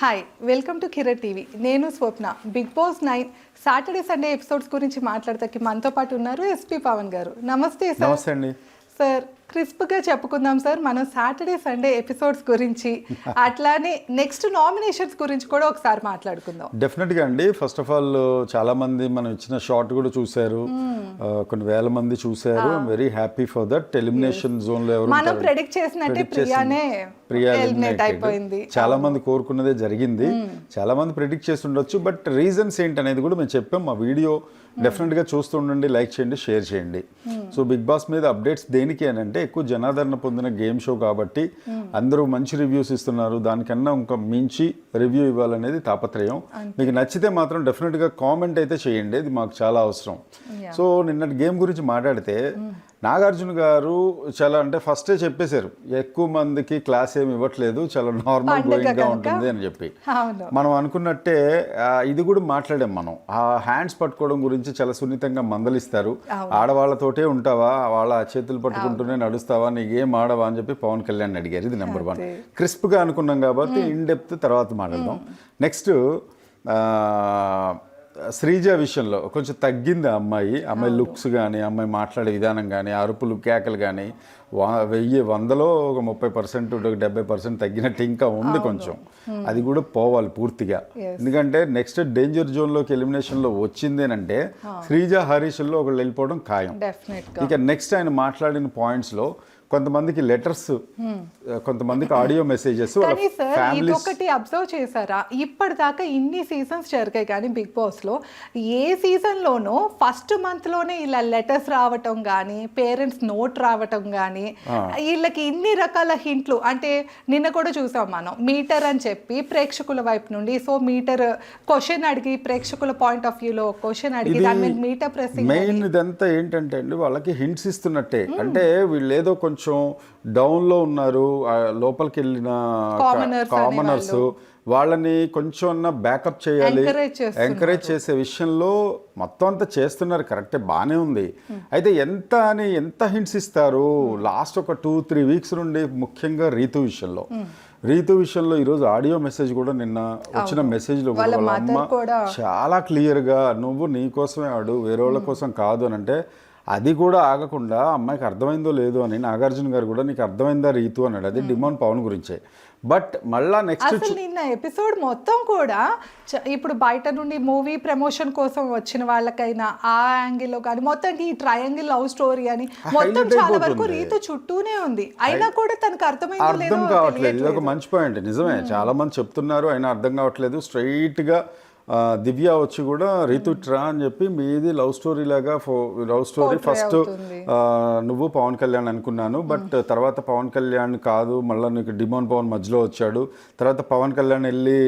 Hi welcome to కిరర్ TV నేను Swapna. Bigg Boss nine Saturday Sunday episodes గురించి మాట్లాడతాకి మనతో పాటు ఉన్నారు ఎస్పీ పవన్ గారు. నమస్తే సార్ నమస్తే అండి. సార్ క్రిస్ప్గా చెప్పుకుందాం సార్. మనం సాటర్డే సండే ఎపిసోడ్స్ గురించి అట్లానే నెక్స్ట్ నామినేషన్స్ గురించి కూడా ఒకసారి మాట్లాడుకుందాం. డెఫినెట్గా అండి. ఫస్ట్ ఆఫ్ ఆల్ చాలా మంది మనం ఇచ్చిన షార్ట్ కూడా చూశారు. ఆ, కొన్ని వేల మంది చూశారు. Very happy for that elimination జోన్లో ఎవరు మనం? ప్రెడిక్ట్ చేసినట్టే. ప్రియానే ప్రియా ఎలిమినేట్. అయిపోయింది. చాలా మంది కోరుకున్నదే జరిగింది. చాలా మంది ప్రిడిక్ట్ చేసి ఉండొచ్చు బట్ రీజన్స్ ఏంటి అనేది కూడా మేము చెప్పాం. మా వీడియో డెఫినెట్గా చూస్తూ ఉండండి లైక్ చేయండి షేర్ చేయండి. సో బిగ్ బాస్ మీద అప్డేట్స్ దేనికి అని అంటే ఎక్కువ జనాదరణ పొందిన గేమ్ షో కాబట్టి అందరూ మంచి రివ్యూస్ ఇస్తున్నారు. దానికన్నా ఇంకా మించి రివ్యూ ఇవ్వాలనేది తాపత్రయం. మీకు నచ్చితే మాత్రం డెఫినెట్గా కామెంట్ అయితే చేయండి. ఇది మాకు చాలా అవసరం. సో నిన్నటి గేమ్ గురించి మాట్లాడితే నాగార్జున గారు చాలా అంటే ఫస్టే చెప్పేశారు ఎక్కువ మందికి క్లాస్ ఏమి ఇవ్వట్లేదు చాలా నార్మల్ పండగ గోయింగ్గా కనుక. ఉంటుంది అని చెప్పి. మనం అనుకున్నట్టే ఇది కూడా మాట్లాడాం మనం. ఆ హ్యాండ్స్ పట్టుకోవడం గురించి చాలా సున్నితంగా మందలిస్తారు. ఆడవాళ్ళతోటే ఉంటావా? వాళ్ళ చేతులు పట్టుకుంటూనే నడుస్తావా? నీకేం ఆడవా? అని చెప్పి పవన్ కళ్యాణ్ అడిగారు. ఇది నెంబర్ వన్ అదే. క్రిస్ప్గా అనుకున్నాం కాబట్టి ఇన్ డెప్త్ తర్వాత మాట్లాడదాం. నెక్స్ట్ శ్రీజ విషయంలో కొంచెం తగ్గింది ఆ అమ్మాయి. అమ్మాయి లుక్స్ కానీ అమ్మాయి మాట్లాడే విధానం కానీ అరుపులు కేకలు కానీ వా- వెయ్యి వందలో ఒక ముప్పై పర్సెంట్ ఒక డెబ్బై పర్సెంట్ తగ్గినట్టు ఇంకా ఉంది కొంచెం. అది కూడా పోవాలి పూర్తిగా. ఎందుకంటే నెక్స్ట్ డేంజర్ జోన్లోకి ఎలిమినేషన్లో వచ్చిందేనంటే శ్రీజ హరీష్లో ఒకళ్ళు వెళ్ళిపోవడం ఖాయం. ఇక నెక్స్ట్ ఆయన మాట్లాడిన పాయింట్స్లో కొంతమందికి లెటర్స్ కొంతమంత్ ఆడియో మెసేజెస్ కానీ సార్ ఫ్యామిలీస్ ఇంకొకటి అబ్జర్వ్ చేశారా? ఇప్పటిదాకా ఇన్ని సీజన్స్ జరిగాయి కానీ బిగ్ బాస్లో ఏ సీజన్ లోనో ఫస్ట్ మంత్లోనే ఇలా లెటర్స్ రావటం కానీ పేరెంట్స్ నోట్ రావటం కానీ వీళ్ళకి ఇన్ని రకాల హింట్లు. అంటే నిన్న కూడా చూసాం మనం మీటర్ అని చెప్పి ప్రేక్షకుల వైపు నుండి సో మీటర్ క్వశ్చన్ అడిగి ప్రేక్షకుల పాయింట్ ఆఫ్ వ్యూలో క్వశ్చన్ అడిగి దాని మీద మీటర్ ప్రెసింగ్ మెయిన్ ఇదంతా ఏంటంటే అండి వాళ్ళకి హింట్స్ ఇస్తున్నట్టే. అంటే వీళ్ళు ఏదో కొంచెం డౌన్లో ఉన్నారు లోపలికి వెళ్ళిన కామనర్స్ వాళ్ళని కొంచెం బ్యాకప్ చేయాలి. ఎంకరేజ్ చేసే విషయంలో మొత్తం అంతా చేస్తున్నారు. కరెక్టే బాగానే ఉంది. అయితే ఎంత అని ఎంత హింట్స్ ఇస్తారు? లాస్ట్ ఒక టూ త్రీ వీక్స్ నుండి ముఖ్యంగా రీతు విషయంలో. రీతు విషయంలో ఈరోజు ఆడియో మెసేజ్ కూడా నిన్న వచ్చిన మెసేజ్లో కూడా వాళ్ళ అమ్మ కూడా చాలా క్లియర్గా నువ్వు నీ కోసమే ఆడు వేరే వాళ్ళ కోసం కాదు అని అంటే అది కూడా ఆగకుండా అమ్మాయికి అర్థమైందో లేదో అని నాగార్జున గారు కూడా నీకు అర్థమైందా రీతు అన్నాడు. అది డిమాండ్ పవన్ గురించే. బట్ మళ్ళా నెక్స్ట్ అసలు నిన్న ఎపిసోడ్ మొత్తం కూడా ఇప్పుడు బయట నుండి మూవీ ప్రమోషన్ కోసం వచ్చిన వాళ్ళకైనా ఆ యాంగిల్లో కానీ మొత్తం ఈ ట్రయాంగిల్ లవ్ స్టోరీ అని మొత్తం చాలా వరకు. రీతు చుట్టూనే ఉంది. అయినా కూడా తనకు అర్థమైందో అర్థం లేదో కావట్లేదు. ఇది ఒక. మంచి పాయింట్ నిజమే. చాలా మంది చెప్తున్నారు అయినా అర్థం కావట్లేదు. స్ట్రైట్గా దివ్య వచ్చి కూడా రీతు ట్రా అని చెప్పి మీది లవ్ స్టోరీ లాగా లవ్ స్టోరీ ఫస్ట్. నువ్వు పవన్ కళ్యాణ్ అనుకున్నాను. బట్ తర్వాత పవన్ కళ్యాణ్ కాదు మళ్ళీ నీకు డిమోన్ పవన్ మధ్యలో వచ్చాడు. తర్వాత పవన్ కళ్యాణ్ వెళ్ళి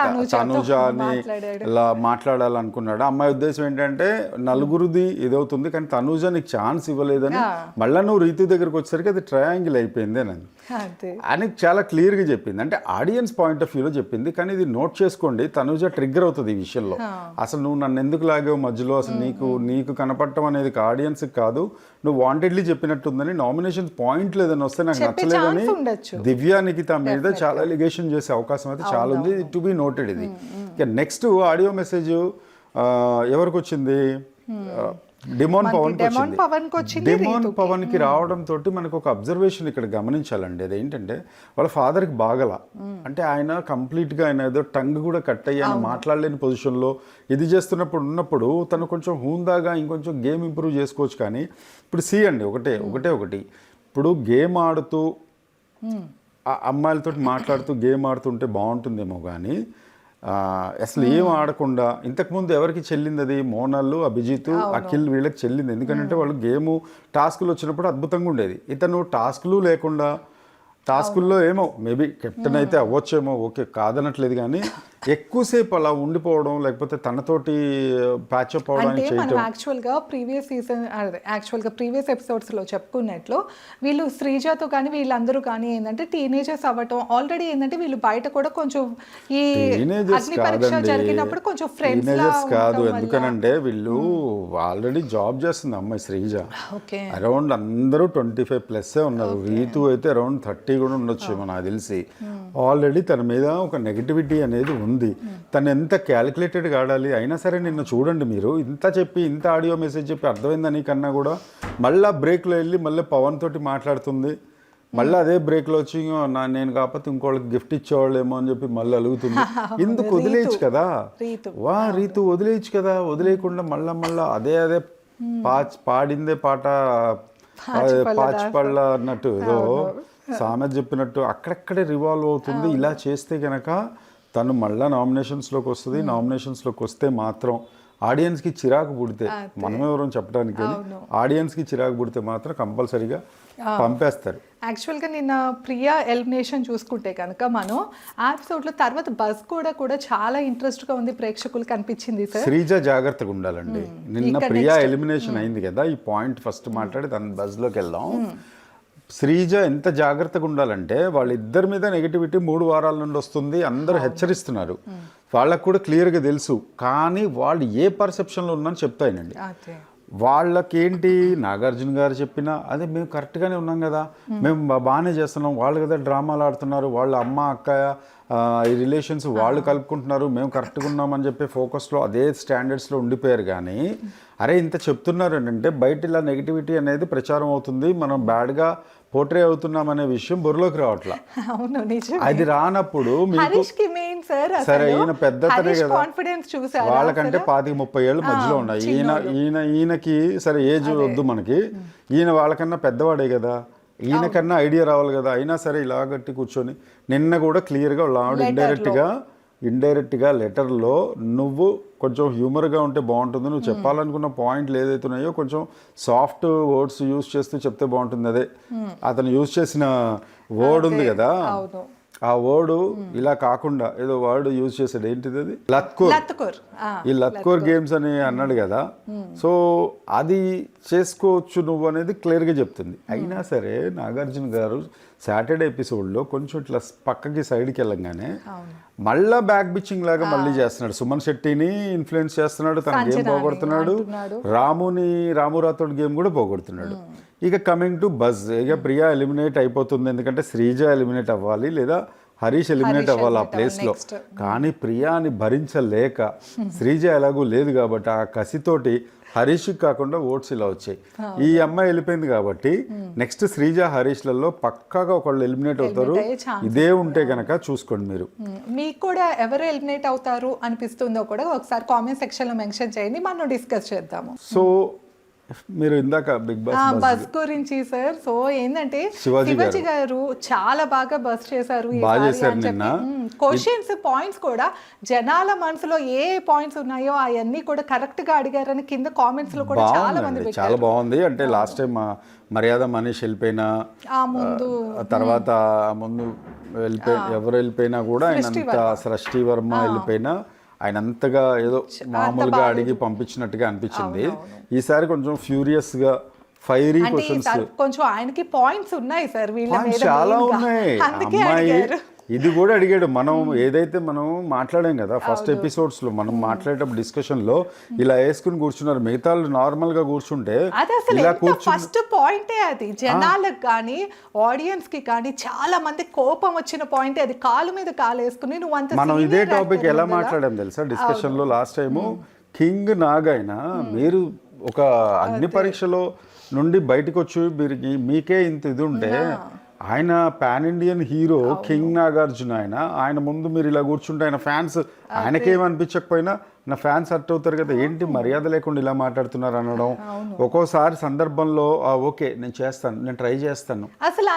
తనుజాని మాట్లాడాడు. ఇలా మాట్లాడాలనుకున్నాడు. అమ్మాయి ఉద్దేశం ఏంటంటే నలుగురిది ఇదవుతుంది కానీ తనుజ నీకు ఛాన్స్ ఇవ్వలేదని మళ్ళీ నువ్వు రీతు దగ్గరకు వచ్చేసరికి అది ట్రయాంగిల్ అయిపోయింది అని అని చాలా క్లియర్గా చెప్పింది. అంటే ఆడియన్స్ పాయింట్ ఆఫ్ వ్యూలో చెప్పింది. కానీ ఇది నోట్ చేసుకోండి తనుజ ట్రిగ్గర్ అవుతుంది ఈ విషయంలో. అసలు నువ్వు నన్ను ఎందుకు లాగావు మధ్యలో? అసలు నీకు నీకు కనపడటం అనేది ఆడియన్స్ కాదు. నువ్వు వాంటెడ్లీ చెప్పినట్టుందని నామినేషన్ పాయింట్ లేదని వస్తే నాకు నచ్చలేదని ఛాన్స్ ఉండొచ్చు. దివ్యా నిఖిత మీద చాలా ఎలిగేషన్ చేసే అవకాశం అయితే చాలా ఉంది. టు బి నోటెడ్ ఇది. ఇక నెక్స్ట్ ఆడియో మెసేజ్ ఎవరికి వచ్చింది demon Pavan demon Pavan demon పవన్కి. రావడం తోటి మనకు ఒక అబ్జర్వేషన్ ఇక్కడ గమనించాలండి. అదేంటంటే వాళ్ళ father కి బాగల అంటే ఆయన కంప్లీట్గా ఆయన ఏదో టంగ్ కూడా కట్ అయ్యి ఆయన మాట్లాడలేని పొజిషన్లో ఇది చేస్తున్నప్పుడు ఉన్నప్పుడు తను కొంచెం హూందాగా ఇంకొంచెం గేమ్ ఇంప్రూవ్ చేసుకోవచ్చు కానీ ఇప్పుడు సి అండి ఒకటే ఒకటే ఒకటి. ఇప్పుడు గేమ్ ఆడుతూ ఆ అమ్మాయిలతో మాట్లాడుతూ గేమ్ ఆడుతుంటే బాగుంటుందేమో కానీ అసలు ఏం ఆడకుండా ఇంతకుముందు ఎవరికి చెల్లింది అది మోనాలు అభిజిత్ అఖిల్ వీళ్ళకి చెల్లింది. ఎందుకంటే వాళ్ళు గేమ్ టాస్కులు వచ్చినప్పుడు అద్భుతంగా ఉండేది. ఇతను టాస్కులు లేకుండా టాస్కుల్లో ఏమో మేబీ కెప్టెన్ అయితే అవ్వచ్చేమో ఓకే కాదనట్లేదు కానీ ఎక్కువసేపు అలా ఉండిపోవడం లేకపోతే తనతోటి ప్యాచప్ అంటే అవడానికి మనం చేయటం. యాక్చువల్గా ప్రీవియస్ సీజన్ యాక్చువల్గా ప్రీవియస్ ఎపిసోడ్స్లో చెప్పుకున్నట్లు వీళ్ళు శ్రీజాతో కానీ వీళ్ళందరూ కానీ ఏంటంటే టీనేజర్స్ అవ్వటం ఆల్రెడీ ఏంటంటే వీళ్ళు బయట కూడా కొంచెం ఈ అగ్ని పరీక్ష జరిగినప్పుడు కొంచెం ఫ్రెండ్స్ కాదు. ఎందుకనంటే వీళ్ళు ఆల్రెడీ జాబ్ చేస్తుంది అమ్మాయి శ్రీజ. ఓకే. అరౌండ్ అందరూ ట్వంటీ ఫైవ్ ప్లస్ ఉన్నారు. రీతు అయితే అరౌండ్ థర్టీ కూడా ఉండొచ్చు నాకు తెలిసి. ఆల్రెడీ తన మీద ఒక నెగిటివిటీ అనేది ఉంది తను ఎంత క్యాలిక్యులేటెడ్గా ఆడాలి? అయినా సరే నిన్న చూడండి మీరు. ఇంత చెప్పి ఇంత ఆడియో మెసేజ్ చెప్పి అర్థమైందని కన్నా కూడా? మళ్ళీ బ్రేక్లో వెళ్ళి మళ్ళీ పవన్ తోటి మాట్లాడుతుంది. మళ్ళీ అదే బ్రేక్లో వచ్చి "ఇంగో నా నేను కాకపోతే ఇంకోళ్ళకి గిఫ్ట్ ఇచ్చేవాళ్ళేమో అని చెప్పి మళ్ళీ అలుగుతుంది. ఎందుకు వదిలేయచ్చు కదా. వా రీతు వదిలేయచ్చు కదా? వదిలేయకుండా మళ్ళా మళ్ళా అదే అదే పాచ్ పాడిందే పాట పాచిపళ్ళ అన్నట్టు. ఏదో సామెత చెప్పినట్టు అక్కడక్కడే రివాల్వ్ అవుతుంది. ఇలా చేస్తే గనక తను మళ్ళా నామినేషన్స్లోకి వస్తుంది. నామినేషన్స్లోకి వస్తే మాత్రం ఆడియన్స్కి చిరాకు పుడితే మనం ఎవరో చెప్పడానికి ఆడియన్స్కి చిరాకు పుడితే మాత్రం కంపల్సరీగా పంపేస్తారు. యాక్చువల్గా నిన్న ప్రియా ఎలిమినేషన్ చూసుకుంటే కనుక మనం ఆ ఎపిసోడ్లో తర్వాత బస్ కూడా కూడా చాలా ఇంట్రెస్ట్గా ఉంది ప్రేక్షకులకు అనిపించింది సార్. శ్రీజ జాగ్రత్తగా ఉండాలండి. నిన్న ప్రియా ఎలిమినేషన్ అయింది కదా ఈ పాయింట్ ఫస్ట్ మాట్లాడి తన బజ్లోకి వెళ్దాం. శ్రీజ ఎంత జాగ్రత్తగా ఉండాలంటే వాళ్ళిద్దరి మీద నెగిటివిటీ మూడు వారాల నుండి వస్తుంది. అందరూ హెచ్చరిస్తున్నారు. వాళ్ళకు కూడా క్లియర్గా తెలుసు. కానీ వాళ్ళు ఏ పర్సెప్షన్లో ఉన్నారని చెప్తాయనండి. వాళ్ళకేంటి? నాగార్జున గారు చెప్పినా అదే మేము కరెక్ట్గానే ఉన్నాం కదా. మేము బాగానే చేస్తున్నాం. వాళ్ళు కదా డ్రామాలు ఆడుతున్నారు. వాళ్ళ అమ్మ అక్కయ్య ఆ, ఈ రిలేషన్స్ వాళ్ళు కలుపుకుంటున్నారు. మేము కరెక్ట్గా ఉన్నామని చెప్పి ఫోకస్లో అదే స్టాండర్డ్స్లో ఉండిపోయారు కానీ అరే ఇంత చెప్తున్నారు అంటే బయట ఇలా నెగిటివిటీ అనేది ప్రచారం అవుతుంది. మనం బ్యాడ్గా పోర్ట్రే అవుతున్నాం అనే విషయం బుర్రలోకి రావట్లా. అవును నిజం అది రానప్పుడు మెయిన్ సార్ సరే ఈయన పెద్దతనే కదా. కాన్ఫిడెన్స్ చూసారా వాళ్ళకంటే పాతిక ముప్పై ఏళ్ళు మధ్యలో ఉన్నాయి. ఈయన ఈయన ఈయనకి సరే ఏజ్ వద్దు మనకి. ఈయన వాళ్ళకన్నా పెద్దవాడే కదా. ఈయనకన్నా ఐడియా రావాలి కదా. అయినా సరే ఇలా గట్టి కూర్చొని నిన్న కూడా క్లియర్గా ఆవిడ ఇండైరెక్ట్గా ఇండైరెక్ట్గా లెటర్లో నువ్వు కొంచెం హ్యూమర్గా ఉంటే బాగుంటుంది నువ్వు చెప్పాలనుకున్న పాయింట్లు ఏదైతే ఉన్నాయో కొంచెం సాఫ్ట్ వర్డ్స్ యూస్ చేస్తూ చెప్తే బాగుంటుంది అదే. అతను యూస్ చేసిన వర్డ్ ఉంది కదా. ఆ వర్డ్ ఇలా కాకుండా ఏదో వర్డ్ యూజ్ చేసాడు ఏంటిది అది? లత్కూర్. ఈ లత్కోర్ గేమ్స్ అని అన్నాడు కదా. సో అది చేసుకోవచ్చు నువ్వు అనేది క్లియర్గా చెప్తుంది. అయినా సరే నాగార్జున గారు సాటర్డే ఎపిసోడ్లో కొంచెం ఇట్లా పక్కకి సైడ్కి వెళ్ళంగానే మళ్ళా బ్యాక్ బిచ్చింగ్ లాగా మళ్ళీ చేస్తున్నాడు. సుమన్ శెట్టిని ఇన్ఫ్లుయెన్స్ చేస్తున్నాడు. తన గేమ్ పోగొడుతున్నాడు. రాముని రాము రాథోడ్ గేమ్ కూడా పోగొడుతున్నాడు. ఇక కమింగ్ టు బజ్ ఇక ప్రియా ఎలిమినేట్ అయిపోతుంది. ఎందుకంటే శ్రీజ ఎలిమినేట్ అవ్వాలి లేదా హరీష్ ఎలిమినేట్ అవ్వాలి ఆ ప్లేస్లో కానీ ప్రియాని భరించలేక శ్రీజ ఎలాగూ లేదు కాబట్టి ఆ కసితోటి హరీష్ కాకుండా ఓట్స్ ఇలా వచ్చాయి. ఈ అమ్మాయి వెళ్ళిపోయింది కాబట్టి నెక్స్ట్ శ్రీజ హరీష్లలో పక్కాగా ఒకళ్ళు ఎలిమినేట్ అవుతారు. ఇదే ఉంటే కనుక చూసుకోండి మీరు. మీకు కూడా ఎవరు ఎలిమినేట్ అవుతారు అనిపిస్తుందో కూడా ఒకసారి కామెంట్ సెక్షన్లో మెన్షన్ చేయండి. మనం డిస్కస్ చేద్దాము. సో మీరు ఇందాక బిగ్ ఆ, బాస్ బస్ గురించి సార్ సో ఏంటంటే శివాజీ గారు. చాలా బాగా బస్ చేశారు. క్వశ్చన్స్ పాయింట్స్ కూడా జనాల మనసులో ఏ పాయింట్స్ ఉన్నాయో అవన్నీ కూడా కరెక్ట్గా అడిగారని కింద కామెంట్స్లో కూడా చాలా మంది చాలా బాగుంది. అంటే లాస్ట్ టైం మర్యాద మనీష్ వెళ్ళిపోయినా ఆ ముందు. ఆ తర్వాత ఆ ముందు వెళ్ళిపోయి ఎవరు వెళ్ళిపోయినా కూడా ఆయన సృష్టి వర్మ వెళ్ళిపోయినా ఆయన అంతగా ఏదో మామూలుగా అడిగి పంపించినట్టుగా అనిపించింది. ఈసారి కొంచెం ఫ్యూరియస్గా ఫైరీ క్వశ్చన్స్ కొంచెం ఆయనకి పాయింట్స్ ఉన్నాయి సార్ వీళ్ళ చాలా. ఉన్నాయి. అమ్మాయి ఇది కూడా అడిగాడు. మనం ఏదైతే మనం మాట్లాడాం కదా ఫస్ట్ ఎపిసోడ్స్లో మనం మాట్లాడేటప్పుడు డిస్కషన్లో ఇలా వేసుకుని కూర్చున్నారు. మిగతా వాళ్ళు నార్మల్గా కూర్చుంటే ఇలా ఫస్ట్ పాయింటే అది. జనాలకు కానీ ఆడియన్స్కి కానీ చాలా మంది కోపం వచ్చిన పాయింట్ అది. కాలు మీద కాలు వేసుకుని నువ్వు అంత మనం ఇదే టాపిక్ ఎలా మాట్లాడాం తెలుసా? డిస్కషన్లో లాస్ట్ టైము కింగ్ నాగైనా మీరు ఒక అగ్ని పరీక్షలో నుండి బయటకు వచ్చి మీరు మీకే ఇంత ఇది ఉంటే ఆయన pan Indian hero king Nagarjuna ఆయన. ఆయన ముందు మీరు ఇలా కూర్చుంటే ఆయన ఫ్యాన్స్ ఆయనకేమనిపించకపోయినా నా ఫ్యాన్స్ హర్ట్ అవుతారు కదా ఏంటి మర్యాద లేకుండా ఇలా మాట్లాడుతున్నారు అనడం? ఒక్కోసారి సందర్భంలో "ఆ, ఓకే నేను చేస్తాను నేను ట్రై చేస్తాను.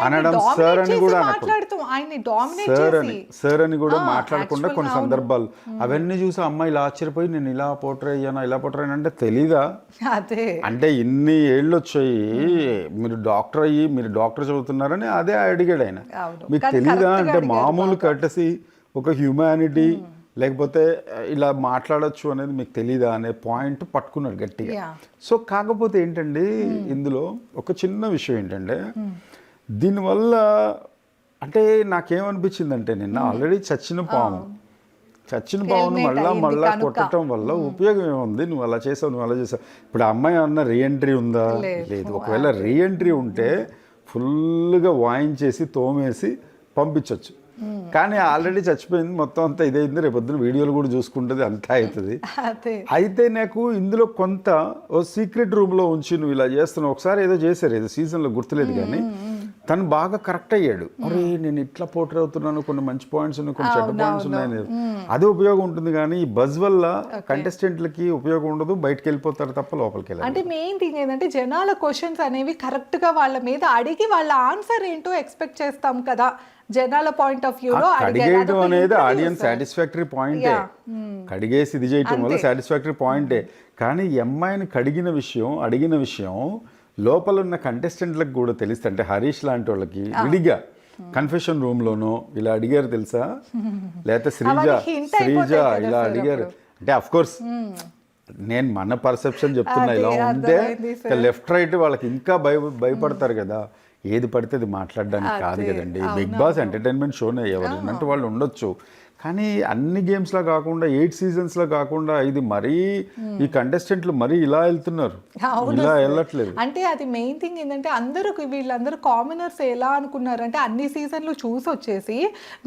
అనడం సార్ అని కూడా సార్ అని సార్ అని కూడా మాట్లాడకుండా కొన్ని. సందర్భాలు. అవన్నీ చూసి అమ్మాయి ఇలా ఆశ్చర్యపోయి నేను ఇలా పోట్రే అయ్యానా ఇలా పోట్రే అంటే తెలీదా? అంటే ఇన్ని ఏళ్ళు వచ్చాయి మీరు డాక్టర్ అయ్యి మీరు డాక్టర్ చదువుతున్నారని అదే అడిగాడు ఆయన. మీకు తెలీదా? అంటే మామూలు కట్టసి ఒక హ్యూమానిటీ లేకపోతే ఇలా మాట్లాడొచ్చు అనేది మీకు తెలీదా అనే పాయింట్ పట్టుకున్నాడు గట్టిగా. సో కాకపోతే ఏంటండి ఇందులో ఒక చిన్న విషయం ఏంటంటే దీనివల్ల అంటే నాకేమనిపించిందంటే నిన్న ఆల్రెడీ చచ్చిన పాము. చచ్చిన Helmet మళ్ళా మళ్ళా. కొట్టడం వల్ల ఉపయోగం ఏముంది? నువ్వు అలా చేసావు నువ్వు అలా చేసావు. ఇప్పుడు అమ్మాయి అన్న రీఎంట్రీ ఉందా? లేదు. లేదు. ఒకవేళ రీఎంట్రీ ఉంటే ఫుల్గా వాయించేసి తోమేసి పంపించవచ్చు కానీ ఆల్రెడీ చచ్చిపోయింది మొత్తం అంతా ఇదైంది రేపు పొద్దున వీడియోలు కూడా చూసుకుంటుంది అంతా అవుతుంది. అయితే నాకు ఇందులో కొంత ఓ సీక్రెట్ రూమ్లో ఉంచి నువ్వు ఇలా చేస్తున్నావు. ఒకసారి ఏదో చేశారు ఏదో సీజన్లో గుర్తులేదు కానీ. తను బాగా కరెక్ట్ అయ్యాడు. అరే నేను ఇట్లా పోటర్ అవుతున్నాను కొన్ని మంచి పాయింట్స్ ఉన్నాయి కొన్ని చెడ్డ పాయింట్స్ ఉన్నాయి అది ఉపయోగం ఉంటుంది కానీ ఈ బజ్ వల్ల కంటెస్టెంట్లకి ఉపయోగం ఉండదు బయటకు వెళ్ళిపోతారు తప్ప లోపలికి వెళ్ళారు. అంటే మెయిన్ థింగ్ ఏంటంటే జనాల క్వశ్చన్స్ అనేవి కరెక్ట్గా వాళ్ళ మీద అడిగి వాళ్ళ ఆన్సర్ ఏంటో ఎక్స్పెక్ట్ చేస్తాం కదా. జనాల పాయింట్ ఆఫ్ వ్యూలో కడిగేయడం అనేది ఆడియన్స్ సాటిస్ఫాక్టరీ పాయింటే కడిగేసి ఇది చేయటం వల్ల సాటిస్ఫాక్టరీ పాయింటే కానీ ఈ అమ్మాయిని కడిగిన విషయం అడిగిన విషయం లోపల ఉన్న కంటెస్టెంట్లకు కూడా తెలిస్తే. అంటే హరీష్ లాంటి వాళ్ళకి విడిగా కన్ఫెషన్ రూమ్ లోనో ఇలా అడిగారు తెలుసా? లేకపోతే శ్రీజ శ్రీజ ఇలా అడిగారు. అంటే అఫ్ కోర్స్ నేను మన పర్సెప్షన్ చెప్తున్నా ఇలా ఉంటే లెఫ్ట్ రైట్ వాళ్ళకి ఇంకా భయ భయపడతారు కదా. ఏది పడితే అది మాట్లాడడానికి కాదు కదండి. బిగ్ బాస్ ఎంటర్టైన్మెంట్ షోనే ఎవరు అంటే వాళ్ళు ఉండొచ్చు. కానీ అన్ని games లా కాకుండా ఎయిట్ సీజన్స్లో కాకుండా ఇది మరీ ఈ కంటెస్టెంట్లు మరీ ఇలా వెళ్తున్నారు. ఇలా. వెళ్ళట్లేదు. అంటే అది మెయిన్ థింగ్ ఏంటంటే అందరూ వీళ్ళందరూ కామనర్స్ ఎలా అనుకున్నారంటే అన్ని సీజన్లు చూసి వచ్చేసి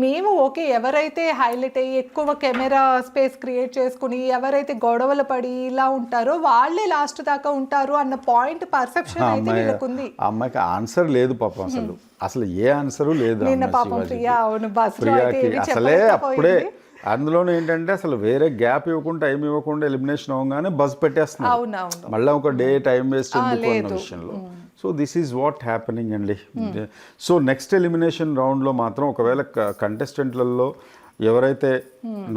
మేము ఓకే ఎవరైతే హైలైట్ అయ్యి ఎక్కువ కెమెరా స్పేస్ క్రియేట్ చేసుకుని ఎవరైతే గొడవలు పడి ఇలా ఉంటారో వాళ్ళే లాస్ట్ దాకా ఉంటారు అన్న పాయింట్ పర్సెప్షన్ అయితే వీళ్ళకుంది. అమ్మాయికి ఆన్సర్ లేదు పాపం అసలు. అసలు ఏ ఆన్సరు లేదు ప్రియాకి అసలే చెప్పలేకపోయింది. అప్పుడే అందులోనే ఏంటంటే అసలు వేరే గ్యాప్ ఇవ్వకుండా టైం ఇవ్వకుండా ఎలిమినేషన్ అవ్వగానే బస్ పెట్టేస్తున్నారు. మళ్ళీ ఒక డే టైం వేస్ట్ ఎందుకు అన్న విషయంలో. So this is what happening అండి. సో నెక్స్ట్ ఎలిమినేషన్ రౌండ్లో మాత్రం ఒకవేళ కంటెస్టెంట్లలో ఎవరైతే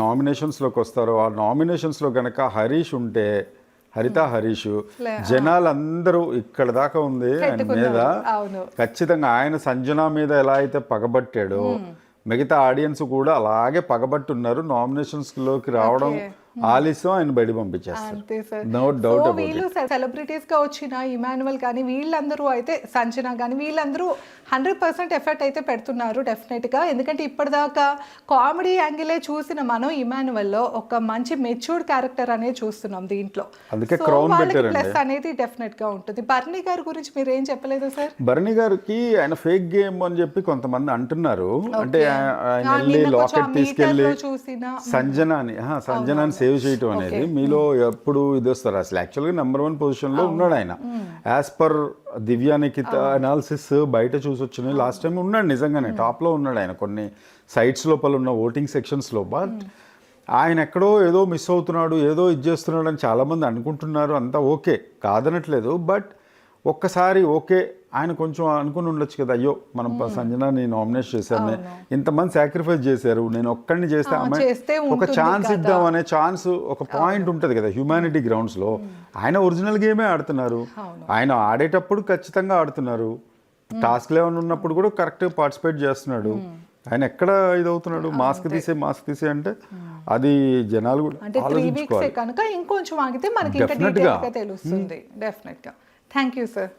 నామినేషన్స్లోకి వస్తారో ఆ నామినేషన్స్లో కనుక హరీష్ ఉంటే హరిత హరీష్ జనాలందరూ ఇక్కడ దాకా ఉంది ఆయన మీద. ఖచ్చితంగా ఆయన సంజన మీద ఎలా అయితే పగబట్టాడో మిగతా ఆడియన్స్ కూడా అలాగే పగబట్టున్నారు. నామినేషన్స్లోకి రావడం ఆలస్యం ఆయన బయట పంపించేస్తారు. అంతే సార్. నో డౌట్ వీళ్ళు సెలబ్రిటీస్గా వచ్చిన ఇమాన్యువల్ కానీ వీళ్ళందరూ అయితే సంజన కానీ వీళ్ళందరూ హండ్రెడ్ పర్సెంట్ ఎఫర్ట్ అయితే పెడుతున్నారు డెఫినెట్గా. ఎందుకంటే ఇప్పటిదాకా కామెడీ యాంగిలే చూసిన మనం ఇమాన్యువల్లో ఒక మంచి మెచ్యూర్డ్ క్యారెక్టర్ అనేది చూస్తున్నాం దీంట్లో. అందుకే. ప్లస్ అనేది డెఫినెట్గా ఉంటుంది. బర్నీ గారి గురించి మీరు ఏం చెప్పలేదు సార్? భరణి గారికి ఆయన ఫేక్ గేమ్ అని చెప్పి కొంతమంది అంటున్నారు. అంటే ఆయన వెళ్ళి లాకెట్ తీసుకెళ్ళి ఆహా, సంజనాని సేవ్ చేయటం అనేది మీలో ఎప్పుడు ఇది వస్తారు. అసలు యాక్చువల్గా నెంబర్ వన్ పొజిషన్లో ఉన్నాడు ఆయన. As per Divya Nikhita analysis బయట చూసి వచ్చినాయి లాస్ట్ టైం ఉన్నాడు నిజంగానే. టాప్లో ఉన్నాడు ఆయన. కొన్ని సైట్స్ లోపల ఉన్న ఓటింగ్ సెక్షన్స్లో. బట్ ఆయన ఎక్కడో ఏదో మిస్ అవుతున్నాడు ఏదో ఇది చేస్తున్నాడు అని చాలామంది అనుకుంటున్నారు. అంతా ఓకే కాదనట్లేదు. బట్ ఒక్కసారి ఓకే ఆయన కొంచెం అనుకుని ఉండొచ్చు కదా అయ్యో మనం సంజనాని నామినేట్ చేశాను ఇంతమంది సాక్రిఫైస్ చేశారు నేను ఒక్కడిని చేస్తే అమ్మాయి ఒక ఛాన్స్. ఇద్దాం అనే ఛాన్స్ ఒక పాయింట్ ఉంటుంది కదా హ్యూమానిటీ గ్రౌండ్స్లో. ఆయన ఒరిజినల్ గేమే ఆడుతున్నారు. ఆయన ఆడేటప్పుడు ఖచ్చితంగా ఆడుతున్నారు. టాస్క్ లెవెన్ ఉన్నప్పుడు కూడా కరెక్ట్ పార్టిసిపేట్ చేస్తున్నాడు. ఆయన ఎక్కడ ఇది అవుతున్నాడు మాస్క్ తీసే మాస్క్ తీసే అంటే అది జనాలు కూడా కనుక ఇంకొంచెం ఆగితే మనకి ఇంకా Definitely గా. డీటెయిల్గా తెలుస్తుంది. డెఫినెట్ గా థ్యాంక్ యూ సార్